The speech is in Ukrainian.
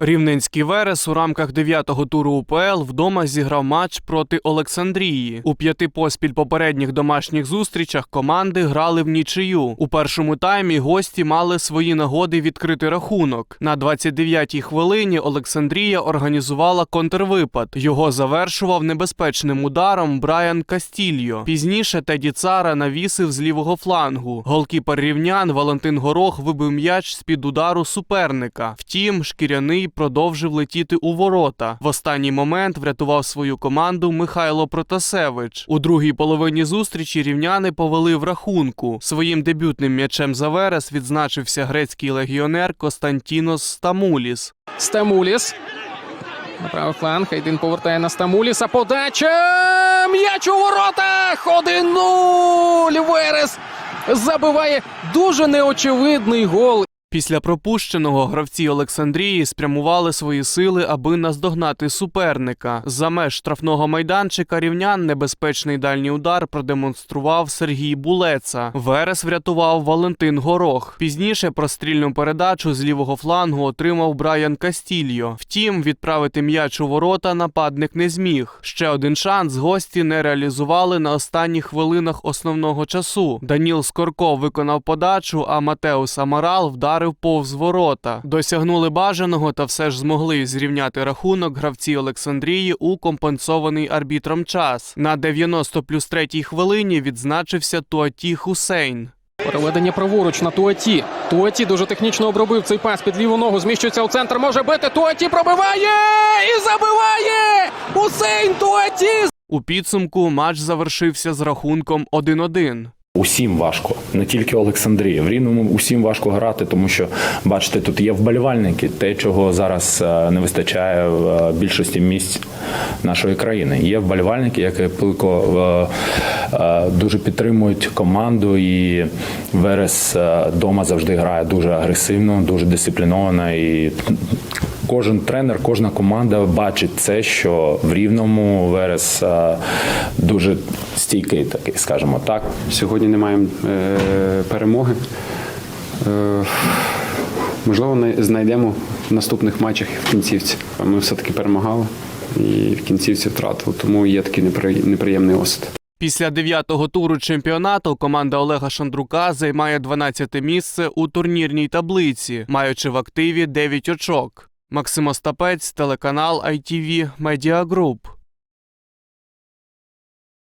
Рівненський Верес у рамках дев'ятого туру УПЛ вдома зіграв матч проти Олександрії. У п'яти поспіль попередніх домашніх зустрічах команди грали в нічию. У першому таймі гості мали свої нагоди відкрити рахунок. На 29-й хвилині Олександрія організувала контрвипад. Його завершував небезпечним ударом Брайан Кастільо. Пізніше Теді Цара навісив з лівого флангу. Голкіпер рівнян Валентин Горох вибив м'яч з-під удару суперника. Втім, шкіряний продовжив летіти у ворота. В останній момент врятував свою команду Михайло Протасевич. У другій половині зустрічі рівняни повели в рахунку. Своїм дебютним м'ячем за верес відзначився грецький легіонер Костантінос Стамуліс. Стамуліс. На правий фланг. Хайдин повертає на Стамуліса. Подача! М'яч у воротах! 1-0! Верес забиває дуже неочевидний гол. Після пропущеного гравці Олександрії спрямували свої сили, аби наздогнати суперника. За меж штрафного майданчика рівнян небезпечний дальній удар продемонстрував Сергій Булеца. Верес врятував Валентин Горох. Пізніше прострільну передачу з лівого флангу отримав Брайан Кастільо. Втім, відправити м'яч у ворота нападник не зміг. Ще один шанс гості не реалізували на останніх хвилинах основного часу. Даніл Скорков виконав подачу, а Матеус Амарал вдарив повз ворота. Досягнули бажаного та все ж змогли зрівняти рахунок гравці Олександрії у компенсований арбітром час. На 90 плюс третій хвилині відзначився Туаті Хусейн. Переведення праворуч на Туаті. Туаті дуже технічно обробив цей пас під ліву ногу. Зміщується у центр. Може бити. Туаті пробиває і забиває! Усейн Туаті! У підсумку матч завершився з рахунком 1-1. Усім важко, не тільки Олександрії. В Рівному усім важко грати, тому що бачите, тут є вболівальники, те, чого зараз е, не вистачає в е, більшості місць нашої країни. Є вболівальники, які пилко е, дуже підтримують команду, і Верес вдома завжди грає дуже агресивно, дуже дисципліновано. І кожен тренер, кожна команда бачить це, що в рівному Верес е, дуже стійкий, такий, скажімо так. Сьогодні не маємо е, перемоги. Е, можливо, знайдемо в наступних матчах в кінцівці. Ми все-таки перемагали і в кінцівці втратили, тому є такий неприємний осад. Після дев'ятого туру чемпіонату команда Олега Шандрука займає 12 місце у турнірній таблиці, маючи в активі 9 очок. Максим Остапець, телеканал ITV Media Group.